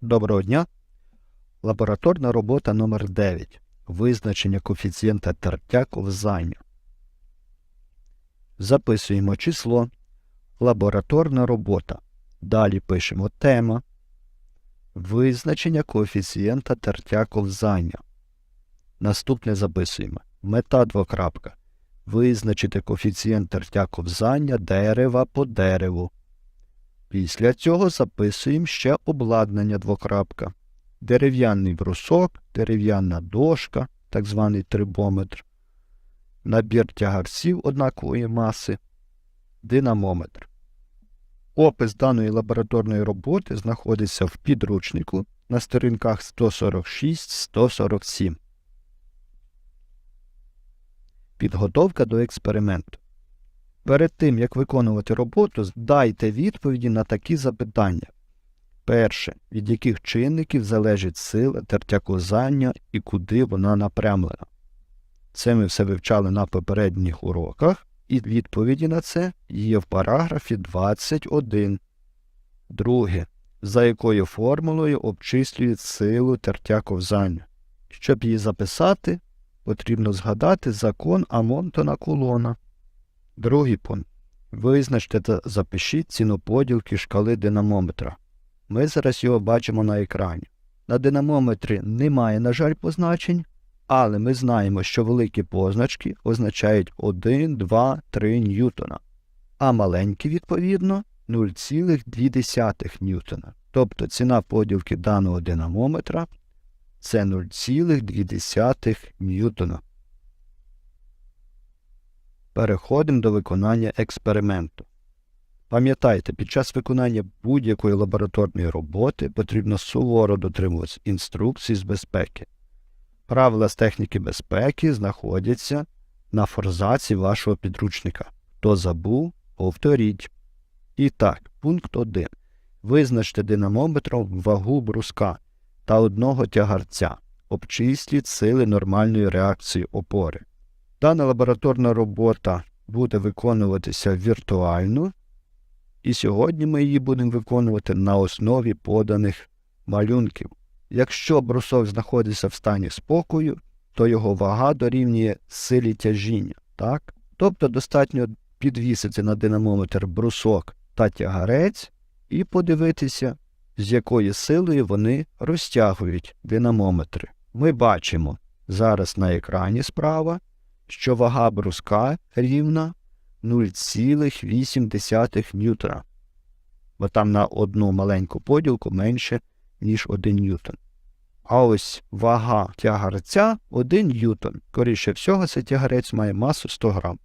Доброго дня. Лабораторна робота номер 9 Визначення коефіцієнта тертя ковзання. Записуємо число. Лабораторна робота. Далі пишемо тема. Визначення коефіцієнта тертя ковзання. Наступне записуємо. Мета двокрапка. Визначити коефіцієнт тертя ковзання дерева по дереву. Після цього записуємо ще обладнання двокрапка. Дерев'яний брусок, дерев'яна дошка, так званий трибометр, набір тягарців однакової маси, динамометр. Опис даної лабораторної роботи знаходиться в підручнику на сторінках 146-147. Підготовка до експерименту. Перед тим, як виконувати роботу, дайте відповіді на такі запитання. Перше. Від яких чинників залежить сила тертя ковзання і куди вона напрямлена? Це ми все вивчали на попередніх уроках, і відповіді на це є в параграфі 21. Друге. За якою формулою обчислюють силу тертя ковзання? Щоб її записати, потрібно згадати закон Амонтона Кулона. Другий пункт. Визначте та запишіть ціноподілки шкали динамометра. Ми зараз його бачимо на екрані. На динамометрі немає, на жаль, позначень, але ми знаємо, що великі позначки означають 1, 2, 3 ньютона, а маленькі, відповідно, 0,2 ньютона. Тобто ціна поділки даного динамометра це 0,2 ньютона. Переходимо до виконання експерименту. Пам'ятайте, під час виконання будь-якої лабораторної роботи потрібно суворо дотримуватися інструкцій з безпеки. Правила з техніки безпеки знаходяться на форзаці вашого підручника. Хто забув, повторіть. І так, пункт 1. Визначте динамометром вагу бруска та одного тягарця. Обчисліть сили нормальної реакції опори. Дана лабораторна робота буде виконуватися віртуально, і сьогодні ми її будемо виконувати на основі поданих малюнків. Якщо брусок знаходиться в стані спокою, то його вага дорівнює силі тяжіння. Так? Тобто достатньо підвісити на динамометр брусок та тягарець і подивитися, з якою силою вони розтягують динамометри. Ми бачимо зараз на екрані справа, що вага бруска рівна 0,8 ньютона, бо там на одну маленьку поділку менше, ніж 1 ньютон. А ось вага тягарця 1 ньютон. Коріше всього, цей тягарець має масу 100 грам.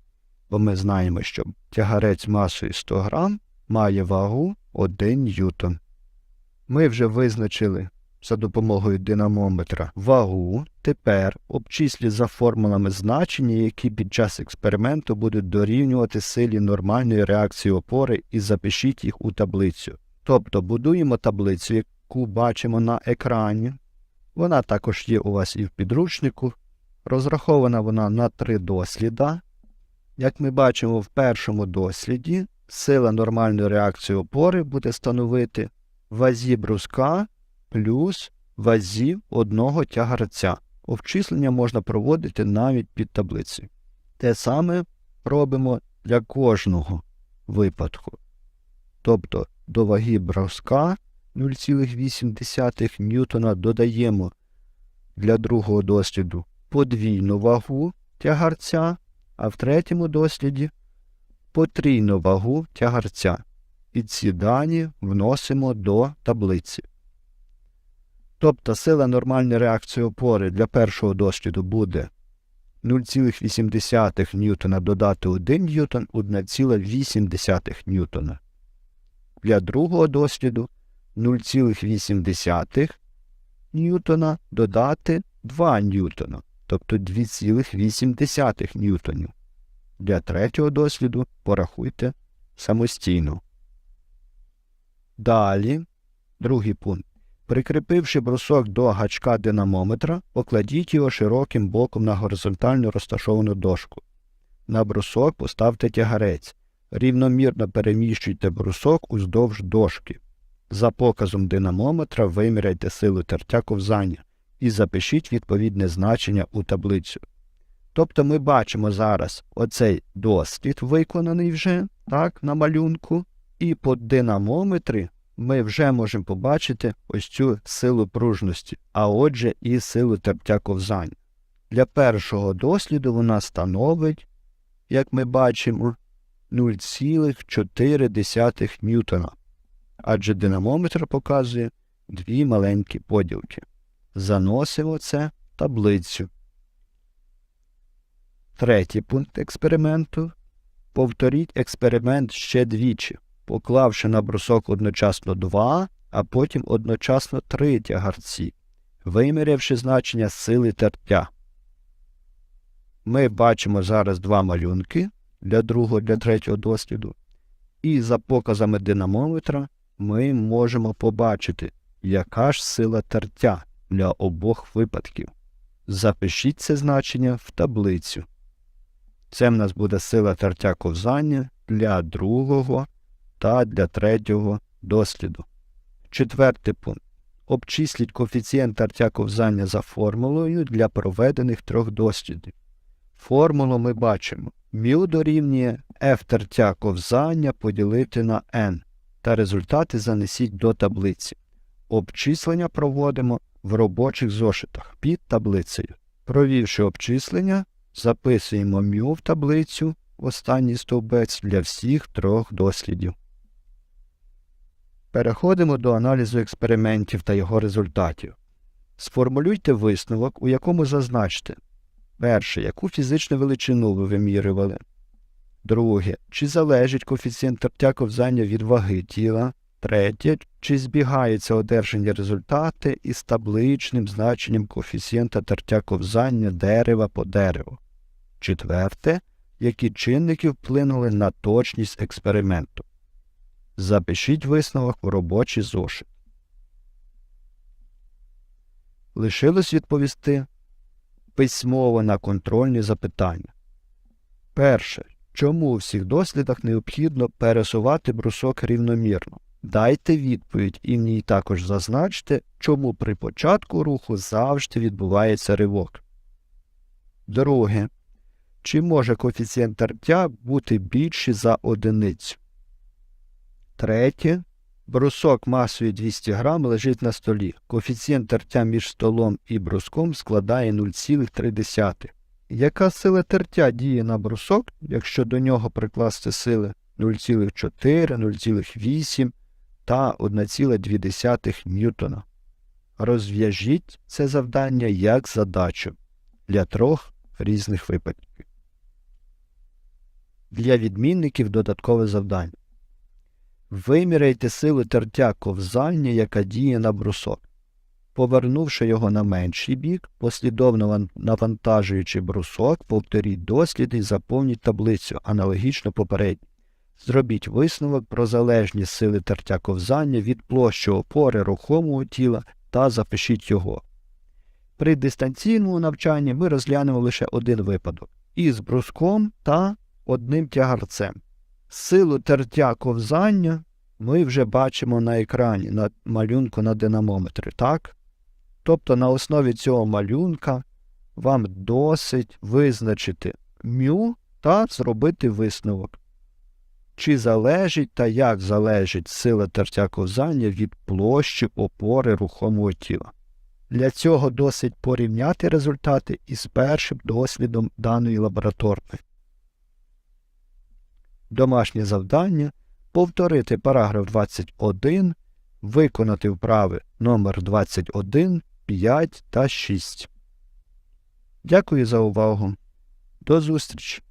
Бо ми знаємо, що тягарець масою 100 грам має вагу 1 ньютон. Ми вже визначили за допомогою динамометра вагу. Тепер обчисліть за формулами значення, які під час експерименту будуть дорівнювати силі нормальної реакції опори і запишіть їх у таблицю. Тобто будуємо таблицю, яку бачимо на екрані. Вона також є у вас і в підручнику. Розрахована вона на три досліда. Як ми бачимо в першому досліді, сила нормальної реакції опори буде становити вазі бруска плюс вазі одного тягарця. Обчислення можна проводити навіть під таблицею. Те саме робимо для кожного випадку. Тобто до ваги бруска 0,8 ньютона додаємо для другого досліду подвійну вагу тягарця, а в третьому досліді потрійну вагу тягарця. І ці дані вносимо до таблиці. Тобто сила нормальної реакції опори для першого досліду буде 0,8 ньютона додати 1 ньютон 1,8 ньютона. Для другого досліду 0,8 ньютона додати 2 ньютона, тобто 2,8 ньютонів. Для третього досліду порахуйте самостійно. Далі, другий пункт. Прикріпивши брусок до гачка динамометра, покладіть його широким боком на горизонтально розташовану дошку. На брусок поставте тягарець. Рівномірно переміщуйте брусок уздовж дошки. За показом динамометра виміряйте силу тертя ковзання і запишіть відповідне значення у таблицю. Тобто ми бачимо зараз оцей дослід виконаний вже так, на малюнку, і по динамометрі ми вже можемо побачити ось цю силу пружності, а отже і силу тертя ковзання. Для першого досліду вона становить, як ми бачимо, 0,4 ньютона, адже динамометр показує дві маленькі поділки. Заносимо це в таблицю. Третій пункт експерименту. Повторіть експеримент ще двічі, поклавши на брусок одночасно два, а потім одночасно три тягарці, вимірявши значення сили тертя. Ми бачимо зараз два малюнки для другого для третього досліду, і за показами динамометра ми можемо побачити, яка ж сила тертя для обох випадків. Запишіть це значення в таблицю. Це в нас буде сила тертя ковзання для другого та для третього досліду. Четвертий пункт. Обчисліть коефіцієнт тертя ковзання за формулою для проведених трьох дослідів. Формулу ми бачимо. μ дорівнює f тертя ковзання поділити на n, та результати занесіть до таблиці. Обчислення проводимо в робочих зошитах під таблицею. Провівши обчислення, записуємо μ в таблицю в останній стовбець для всіх трьох дослідів. Переходимо до аналізу експериментів та його результатів. Сформулюйте висновок, у якому зазначте перше, яку фізичну величину ви вимірювали. Друге, чи залежить коефіцієнт тертя ковзання від ваги тіла. Третє, чи збігаються одержані результати із табличним значенням коефіцієнта тертя ковзання дерева по дереву. Четверте, які чинники вплинули на точність експерименту. Запишіть висновок у робочий зошит. Лишилось відповісти письмово на контрольні запитання. Перше. Чому у всіх дослідах необхідно пересувати брусок рівномірно? Дайте відповідь і в ній також зазначте, чому при початку руху завжди відбувається ривок. Друге. Чи може коефіцієнт тертя бути більший за одиницю? Третє. Брусок масою 200 г лежить на столі. Коефіцієнт тертя між столом і бруском складає 0,3. Яка сила тертя діє на брусок, якщо до нього прикласти сили 0,4, 0,8 та 1,2 ньютона? Розв'яжіть це завдання як задачу для трьох різних випадків. Для відмінників додаткове завдання. Виміряйте силу тертя ковзання, яка діє на брусок. Повернувши його на менший бік, послідовно навантажуючи брусок, повторіть дослід і заповніть таблицю, аналогічно попередній. Зробіть висновок про залежність сили тертя ковзання від площі опори рухомого тіла та запишіть його. При дистанційному навчанні ми розглянемо лише один випадок із бруском та одним тягарцем. Силу тертя ковзання ми вже бачимо на екрані на малюнку на динамометрі, так? Тобто на основі цього малюнка вам досить визначити мю та зробити висновок. Чи залежить та як залежить сила тертя ковзання від площі опори рухомого тіла. Для цього досить порівняти результати із першим дослідом даної лабораторної. Домашнє завдання повторити параграф 21, виконати вправи номер 21, 5 та 6. Дякую за увагу. До зустрічі!